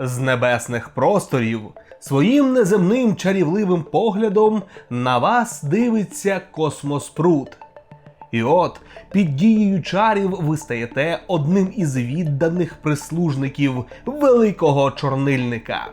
З небесних просторів своїм неземним чарівливим поглядом на вас дивиться космоспрут. І от під дією чарів ви стаєте одним із відданих прислужників великого чорнильника.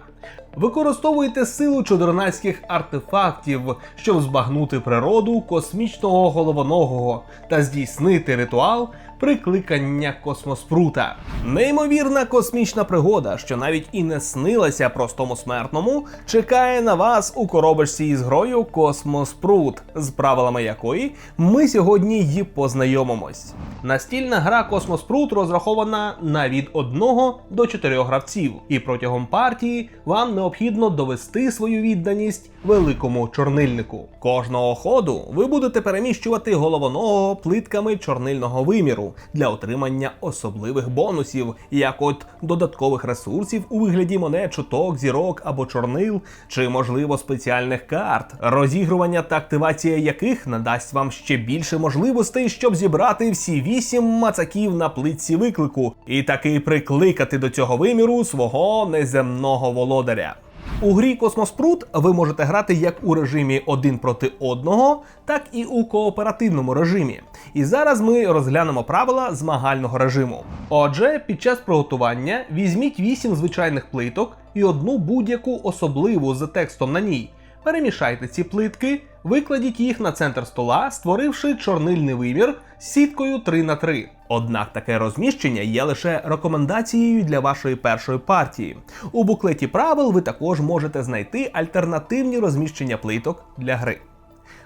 Використовуйте силу чудернацьких артефактів, щоб збагнути природу космічного головоногого та здійснити ритуал прикликання космоспрута. Неймовірна космічна пригода, що навіть і не снилася простому смертному, чекає на вас у коробочці із грою Космоспрут, з правилами якої ми сьогодні й познайомимось. Настільна гра Космоспрут розрахована на від 1 до 4 гравців, і протягом партії вам необхідно довести свою відданість великому чорнильнику. Кожного ходу ви будете переміщувати головоного плитками чорнильного виміру для отримання особливих бонусів, як от додаткових ресурсів у вигляді монет, чуток, зірок або чорнил, чи можливо спеціальних карт, розігрування та активація яких надасть вам ще більше можливостей, щоб зібрати всі вісім мацаків на плитці виклику і таки прикликати до цього виміру свого неземного володаря. У грі Космоспрут ви можете грати як у режимі один проти одного, так і у кооперативному режимі. І зараз ми розглянемо правила змагального режиму. Отже, під час приготування візьміть 8 звичайних плиток і одну будь-яку особливу з текстом на ній. Перемішайте ці плитки, викладіть їх на центр стола, створивши чорнильний вимір сіткою 3 на 3 Однак таке розміщення є лише рекомендацією для вашої першої партії. У буклеті правил ви також можете знайти альтернативні розміщення плиток для гри.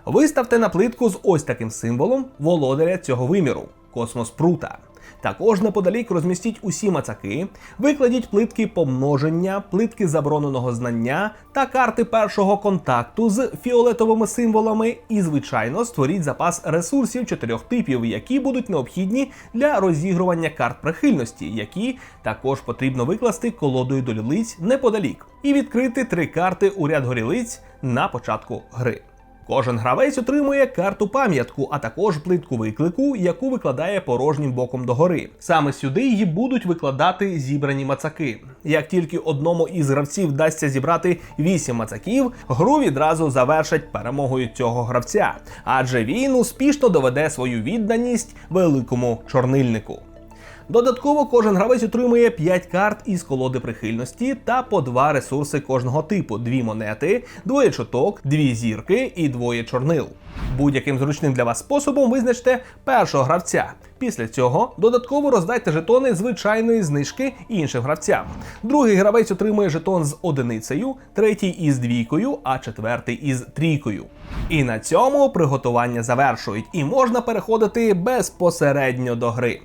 Виставте на плитку з ось таким символом володаря цього виміру космос прута. Також неподалік розмістіть усі мацаки, викладіть плитки помноження, плитки забороненого знання та карти першого контакту з фіолетовими символами, і, звичайно, створіть запас ресурсів чотирьох типів, які будуть необхідні для розігрування карт прихильності, які також потрібно викласти колодою до неподалік, і відкрити три карти у ряд горілиць на початку гри. Кожен гравець отримує карту пам'ятку, а також плитку виклику, яку викладає порожнім боком догори. Саме сюди її будуть викладати зібрані мацаки. Як тільки одному із гравців вдасться зібрати 8 мацаків, гру відразу завершать перемогою цього гравця, адже він успішно доведе свою відданість великому чорнильнику. Додатково кожен гравець отримує 5 карт із колоди прихильності та по 2 ресурси кожного типу: 2 монети, двоє чоток, 2 зірки і двоє чорнил. Будь-яким зручним для вас способом визначте першого гравця. Після цього додатково роздайте жетони звичайної знижки іншим гравцям. Другий гравець отримує жетон з одиницею, третій із двійкою, а четвертий із трійкою. І на цьому приготування завершують, і можна переходити безпосередньо до гри.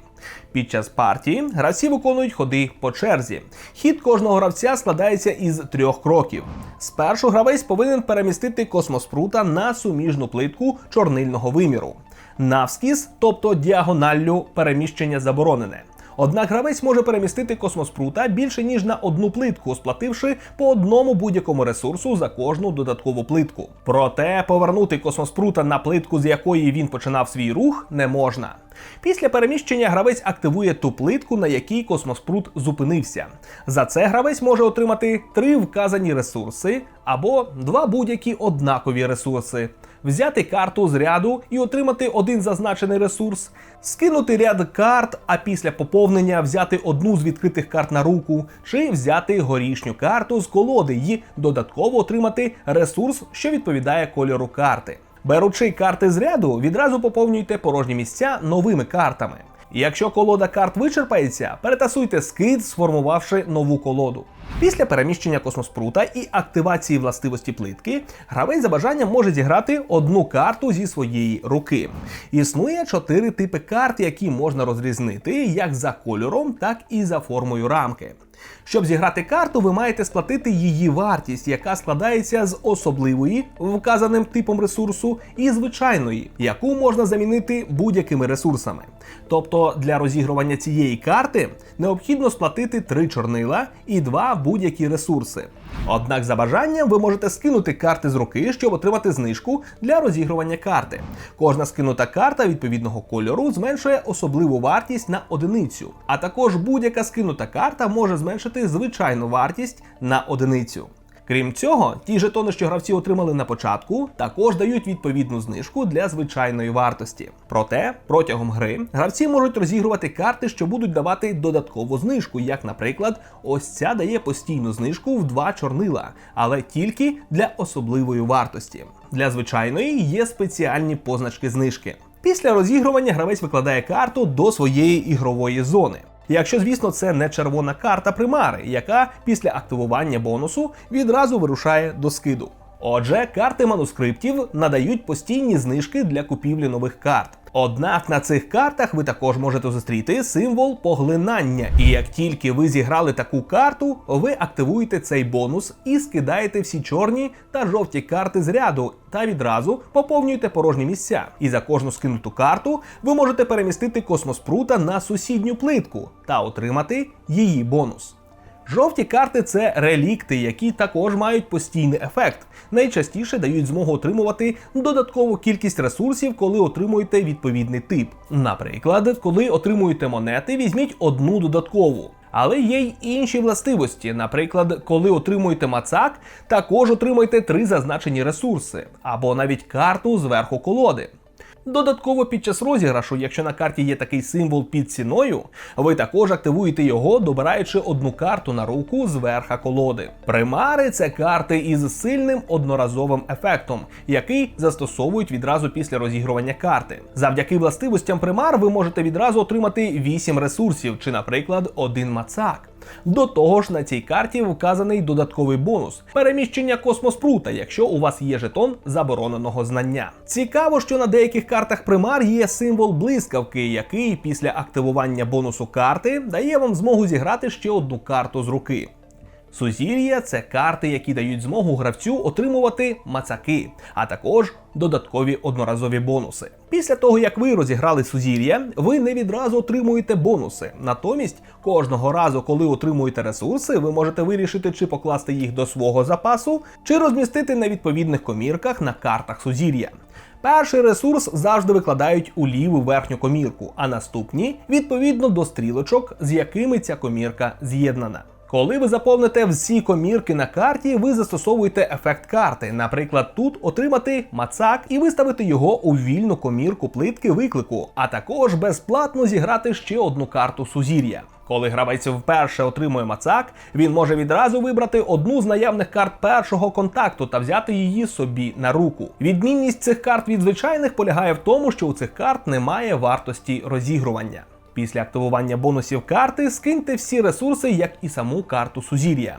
Під час партії гравці виконують ходи по черзі. Хід кожного гравця складається із трьох кроків. Спершу гравець повинен перемістити космоспрута на суміжну плитку чорнильного виміру. Навскіз, тобто діагоналлю переміщення заборонене. Однак гравець може перемістити космоспрута більше ніж на одну плитку, сплативши по одному будь-якому ресурсу за кожну додаткову плитку. Проте повернути космоспрута на плитку, з якої він починав свій рух, не можна. Після переміщення гравець активує ту плитку, на якій космоспрут зупинився. За це гравець може отримати три вказані ресурси або два будь-які однакові ресурси. Взяти карту з ряду і отримати один зазначений ресурс, скинути ряд карт, а після поповнення взяти одну з відкритих карт на руку, чи взяти горішню карту з колоди і додатково отримати ресурс, що відповідає кольору карти. Беручи карти з ряду, відразу поповнюйте порожні місця новими картами. Якщо колода карт вичерпається, перетасуйте скид, сформувавши нову колоду. Після переміщення космоспрута і активації властивості плитки, гравець за бажанням може зіграти одну карту зі своєї руки. Існує чотири типи карт, які можна розрізнити як за кольором, так і за формою рамки. Щоб зіграти карту, ви маєте сплатити її вартість, яка складається з особливої, вказаним типом ресурсу, і звичайної, яку можна замінити будь-якими ресурсами. Тобто для розігрування цієї карти необхідно сплатити 3 чорнила і 2 будь-які ресурси. Однак за бажанням ви можете скинути карти з руки, щоб отримати знижку для розігрування карти. Кожна скинута карта відповідного кольору зменшує особливу вартість на одиницю, а також будь-яка скинута карта може зменшити звичайну вартість на одиницю. Крім цього, ті жетони, що гравці отримали на початку, також дають відповідну знижку для звичайної вартості. Проте протягом гри гравці можуть розігрувати карти, що будуть давати додаткову знижку, як, наприклад, ось ця дає постійну знижку в два чорнила, але тільки для особливої вартості. Для звичайної є спеціальні позначки знижки. Після розігрування гравець викладає карту до своєї ігрової зони. Якщо, звісно, це не червона карта примари, яка після активування бонусу відразу вирушає до скиду. Отже, карти манускриптів надають постійні знижки для купівлі нових карт. Однак на цих картах ви також можете зустріти символ поглинання. І як тільки ви зіграли таку карту, ви активуєте цей бонус і скидаєте всі чорні та жовті карти з ряду та відразу поповнюєте порожні місця. І за кожну скинуту карту ви можете перемістити космоспрута на сусідню плитку та отримати її бонус. Жовті карти це релікти, які також мають постійний ефект. Найчастіше дають змогу отримувати додаткову кількість ресурсів, коли отримуєте відповідний тип. Наприклад, коли отримуєте монети, візьміть одну додаткову. Але є й інші властивості. Наприклад, коли отримуєте мацак, також отримуєте три зазначені ресурси, або навіть карту зверху колоди. Додатково під час розіграшу, якщо на карті є такий символ під ціною, ви також активуєте його, добираючи одну карту на руку зверха колоди. Примари це карти із сильним одноразовим ефектом, який застосовують відразу після розігрування карти. Завдяки властивостям примар ви можете відразу отримати 8 ресурсів, чи, наприклад, один мацак. До того ж, на цій карті вказаний додатковий бонус переміщення космоспрута, якщо у вас є жетон забороненого знання. Цікаво, що на деяких картах примар є символ блискавки, який після активування бонусу карти дає вам змогу зіграти ще одну карту з руки. Сузір'я це карти, які дають змогу гравцю отримувати мацаки, а також додаткові одноразові бонуси. Після того, як ви розіграли сузір'я, ви не відразу отримуєте бонуси. Натомість, кожного разу, коли отримуєте ресурси, ви можете вирішити, чи покласти їх до свого запасу, чи розмістити на відповідних комірках на картах сузір'я. Перший ресурс завжди викладають у ліву верхню комірку, а наступні відповідно до стрілочок, з якими ця комірка з'єднана. Коли ви заповните всі комірки на карті, ви застосовуєте ефект карти. Наприклад, тут отримати мацак і виставити його у вільну комірку плитки виклику, а також безплатно зіграти ще одну карту сузір'я. Коли гравець вперше отримує мацак, він може відразу вибрати одну з наявних карт першого контакту та взяти її собі на руку. Відмінність цих карт від звичайних полягає в тому, що у цих карт немає вартості розігрування. Після активування бонусів карти скиньте всі ресурси, як і саму карту Сузір'я.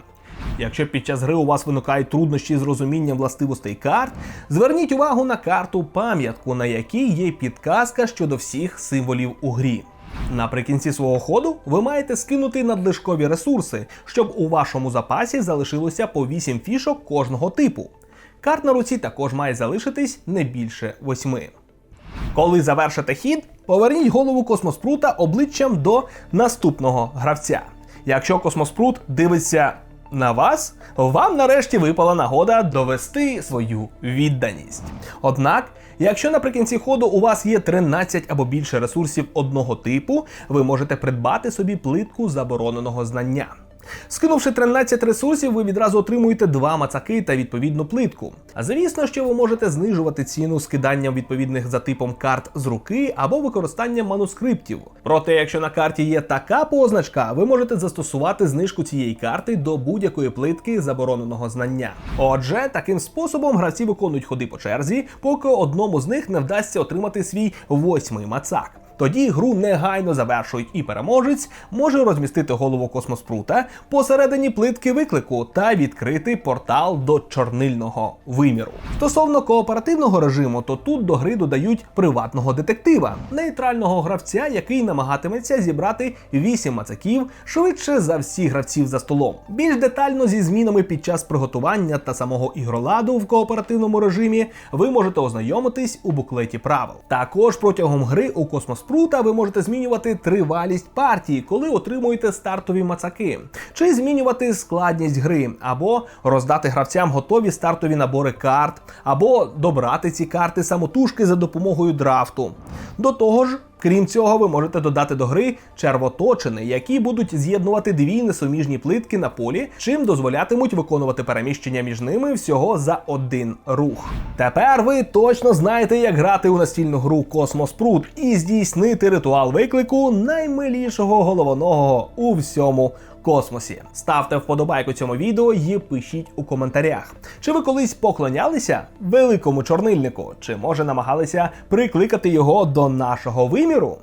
Якщо під час гри у вас виникають труднощі з розумінням властивостей карт, зверніть увагу на карту пам'ятку, на якій є підказка щодо всіх символів у грі. Наприкінці свого ходу ви маєте скинути надлишкові ресурси, щоб у вашому запасі залишилося по 8 фішок кожного типу. Карт на руці також має залишитись не більше 8. Коли завершите хід, поверніть голову космоспрута обличчям до наступного гравця. Якщо космоспрут дивиться на вас, вам нарешті випала нагода довести свою відданість. Однак, якщо наприкінці ходу у вас є 13 або більше ресурсів одного типу, ви можете придбати собі плитку забороненого знання. Скинувши 13 ресурсів, ви відразу отримуєте два мацаки та відповідну плитку. А звісно, що ви можете знижувати ціну скиданням відповідних за типом карт з руки або використанням манускриптів. Проте, якщо на карті є така позначка, ви можете застосувати знижку цієї карти до будь-якої плитки забороненого знання. Отже, таким способом гравці виконують ходи по черзі, поки одному з них не вдасться отримати свій восьмий мацак. Тоді гру негайно завершують, і переможець може розмістити голову космоспрута посередині плитки виклику та відкрити портал до чорнильного виміру. Стосовно кооперативного режиму, то тут до гри додають приватного детектива, нейтрального гравця, який намагатиметься зібрати 8 мацаків швидше за всіх гравців за столом. Більш детально зі змінами під час приготування та самого ігроладу в кооперативному режимі ви можете ознайомитись у буклеті правил. Також протягом гри у космос Спрута ви можете змінювати тривалість партії, коли отримуєте стартові мацаки, чи змінювати складність гри, або роздати гравцям готові стартові набори карт, або добрати ці карти самотужки за допомогою драфту. До того ж, крім цього, ви можете додати до гри червоточини, які будуть з'єднувати дві несуміжні плитки на полі, чим дозволятимуть виконувати переміщення між ними всього за один рух. Тепер ви точно знаєте, як грати у настільну гру Космос Пруд і здійснити ритуал виклику наймилішого головоного у всьому космосі. Ставте вподобайку цьому відео і пишіть у коментарях. Чи ви колись поклонялися великому чорнильнику, чи може намагалися прикликати його до нашого виміру?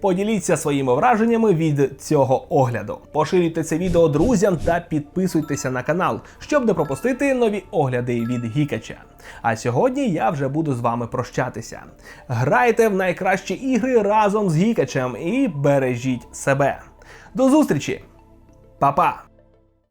Поділіться своїми враженнями від цього огляду. Поширюйте це відео друзям та підписуйтеся на канал, щоб не пропустити нові огляди від Гікача. А сьогодні я вже буду з вами прощатися. Грайте в найкращі ігри разом з Гікачем і бережіть себе. До зустрічі! 爸爸